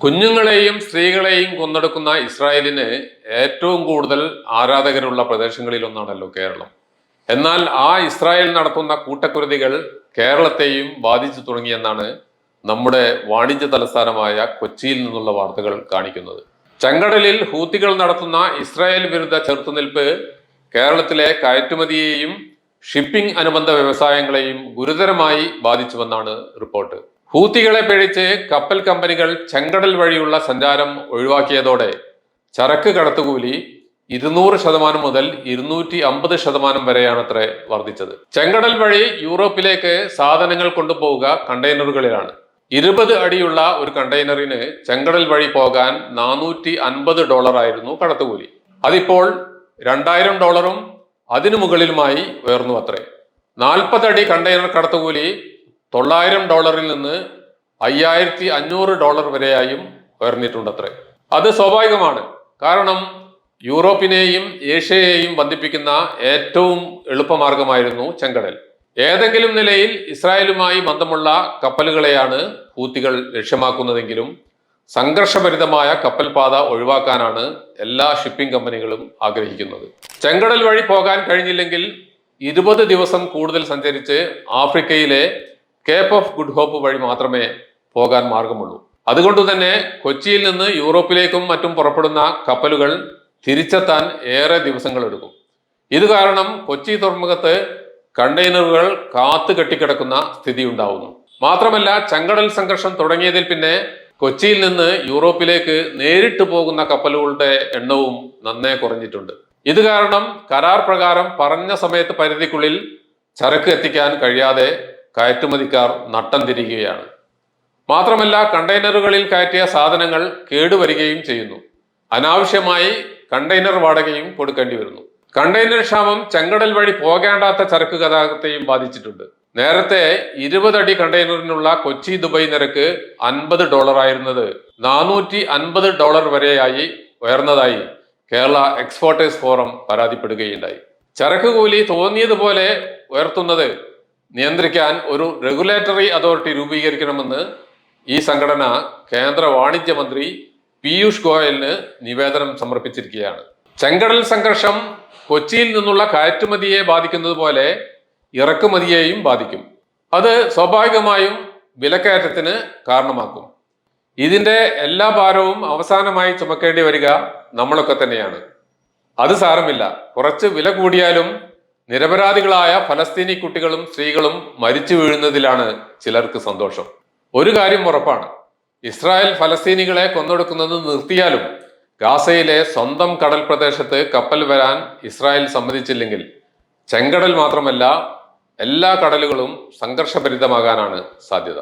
കുഞ്ഞുങ്ങളെയും സ്ത്രീകളെയും കൊന്നെടുക്കുന്ന ഇസ്രായേലിന് ഏറ്റവും കൂടുതൽ ആരാധകരുള്ള പ്രദേശങ്ങളിൽ ഒന്നാണല്ലോ കേരളം. എന്നാൽ ആ ഇസ്രായേൽ നടത്തുന്ന കൂട്ടക്കുരുതികൾ കേരളത്തെയും ബാധിച്ചു തുടങ്ങിയെന്നാണ് നമ്മുടെ വാണിജ്യ തലസ്ഥാനമായ കൊച്ചിയിൽ നിന്നുള്ള വാർത്തകൾ കാണിക്കുന്നത്. ചെങ്കടലിൽ ഹൂത്തികൾ നടത്തുന്ന ഇസ്രായേൽ വിരുദ്ധ ചെറുത്തുനിൽപ്പ് കേരളത്തിലെ കയറ്റുമതിയെയും ഷിപ്പിംഗ് അനുബന്ധ വ്യവസായങ്ങളെയും ഗുരുതരമായി ബാധിച്ചുവെന്നാണ് റിപ്പോർട്ട്. ഹൂത്തികളെ പേടിച്ച് കപ്പൽ കമ്പനികൾ ചെങ്കടൽ വഴിയുള്ള സഞ്ചാരം ഒഴിവാക്കിയതോടെ ചരക്ക് കടത്തുകൂലി ഇരുന്നൂറ് ശതമാനം മുതൽ ഇരുന്നൂറ്റി അമ്പത് ശതമാനം വരെയാണ് അത്ര വർദ്ധിച്ചത്. ചെങ്കടൽ വഴി യൂറോപ്പിലേക്ക് സാധനങ്ങൾ കൊണ്ടുപോവുക കണ്ടെയ്നറുകളിലാണ്. ഇരുപത് അടിയുള്ള ഒരു കണ്ടെയ്നറിന് ചെങ്കടൽ വഴി പോകാൻ നാനൂറ്റി അൻപത് ഡോളർ ആയിരുന്നു കടത്തുകൂലി. അതിപ്പോൾ രണ്ടായിരം ഡോളറും അതിനു മുകളിലുമായി ഉയർന്നു അത്രേ നാൽപ്പത് അടി കണ്ടെയ്നർ കടത്തുകൂലി തൊള്ളായിരം ഡോളറിൽ നിന്ന് അയ്യായിരത്തി അഞ്ഞൂറ് ഡോളർ വരെയായും ഉയർന്നിട്ടുണ്ട് അത്ര അത് സ്വാഭാവികമാണ്. കാരണം യൂറോപ്പിനെയും ഏഷ്യയെയും ബന്ധിപ്പിക്കുന്ന ഏറ്റവും എളുപ്പമാർഗമായിരുന്നു ചെങ്കടൽ. ഏതെങ്കിലും നിലയിൽ ഇസ്രായേലുമായി ബന്ധമുള്ള കപ്പലുകളെയാണ് ഹൂത്തികൾ ലക്ഷ്യമാക്കുന്നതെങ്കിലും സംഘർഷഭരിതമായ കപ്പൽപാത ഒഴിവാക്കാനാണ് എല്ലാ ഷിപ്പിംഗ് കമ്പനികളും ആഗ്രഹിക്കുന്നത്. ചെങ്കടൽ വഴി പോകാൻ കഴിഞ്ഞില്ലെങ്കിൽ ഇരുപത് ദിവസം കൂടുതൽ സഞ്ചരിച്ച് ആഫ്രിക്കയിലെ കേപ്പ് ഓഫ് ഗുഡ് ഹോപ്പ് വഴി മാത്രമേ പോകാൻ മാർഗമുള്ളൂ. അതുകൊണ്ട് തന്നെ കൊച്ചിയിൽ നിന്ന് യൂറോപ്പിലേക്കും മറ്റും പുറപ്പെടുന്ന കപ്പലുകൾ തിരിച്ചെത്താൻ ഏറെ ദിവസങ്ങൾ എടുക്കും. ഇത് കാരണം കൊച്ചി തുറമുഖത്ത് കണ്ടെയ്നറുകൾ കാത്തു കെട്ടിക്കിടക്കുന്ന സ്ഥിതി ഉണ്ടാവുന്നു. മാത്രമല്ല ചങ്കടൽ സംഘർഷം തുടങ്ങിയതിൽ പിന്നെ കൊച്ചിയിൽ നിന്ന് യൂറോപ്പിലേക്ക് നേരിട്ട് പോകുന്ന കപ്പലുകളുടെ എണ്ണവും നന്നേ കുറഞ്ഞിട്ടുണ്ട്. ഇത് കാരണം കരാർ പ്രകാരം പറഞ്ഞ സമയത്ത് പരിധിക്കുള്ളിൽ ചരക്ക് എത്തിക്കാൻ കഴിയാതെ കയറ്റുമതിക്കാർ നട്ടം തിരികുകയാണ് മാത്രമല്ല കണ്ടെയ്നറുകളിൽ കയറ്റിയ സാധനങ്ങൾ കേടുവരികയും ചെയ്യുന്നു. അനാവശ്യമായി കണ്ടെയ്നർ വാടകയും കൊടുക്കേണ്ടി വരുന്നു. കണ്ടെയ്നർ ക്ഷാമം ചെങ്കടൽ വഴി പോകേണ്ടാത്ത ചരക്ക് ഗതാഗതത്തെയും ബാധിച്ചിട്ടുണ്ട്. നേരത്തെ ഇരുപതടി കണ്ടെയ്നറിനുള്ള കൊച്ചി ദുബായ് നിരക്ക് അൻപത് ഡോളർ ആയിരുന്നത് നാനൂറ്റി അൻപത് ഡോളർ വരെയായി ഉയർന്നതായി കേരള എക്സ്പോർട്ടേഴ്സ് ഫോറം പരാതിപ്പെടുകയുണ്ടായി. ചരക്ക് കൂലി തോന്നിയതുപോലെ ഉയർത്തുന്നത് നിയന്ത്രിക്കാൻ ഒരു റെഗുലേറ്ററി അതോറിറ്റി രൂപീകരിക്കണമെന്ന് ഈ സംഘടന കേന്ദ്ര വാണിജ്യ മന്ത്രി പീയൂഷ് ഗോയലിന് നിവേദനം സമർപ്പിച്ചിരിക്കുകയാണ്. ചെങ്കടൽ സംഘർഷം കൊച്ചിയിൽ നിന്നുള്ള കയറ്റുമതിയെ ബാധിക്കുന്നത് പോലെ ഇറക്കുമതിയെയും ബാധിക്കും. അത് സ്വാഭാവികമായും വിലക്കയറ്റത്തിന് കാരണമാക്കും. ഇതിന്റെ എല്ലാ ഭാരവും അവസാനമായി ചുമക്കേണ്ടി വരിക നമ്മളൊക്കെ തന്നെയാണ്. അത് സാരമില്ല. കുറച്ച് വില കൂടിയാലും നിരപരാധികളായ ഫലസ്തീനി കുട്ടികളും സ്ത്രീകളും മരിച്ചു വീഴുന്നതിലാണ് ചിലർക്ക് സന്തോഷം. ഒരു കാര്യം ഉറപ്പാണ്. ഇസ്രായേൽ ഫലസ്തീനികളെ കൊന്നൊടുക്കുന്നത് നിർത്തിയാലും ഗാസയിലെ സ്വന്തം കടൽ പ്രദേശത്ത് കപ്പൽ വരാൻ ഇസ്രായേൽ സമ്മതിച്ചില്ലെങ്കിൽ ചെങ്കടൽ മാത്രമല്ല എല്ലാ കടലുകളും സംഘർഷഭരിതമാകാനാണ് സാധ്യത.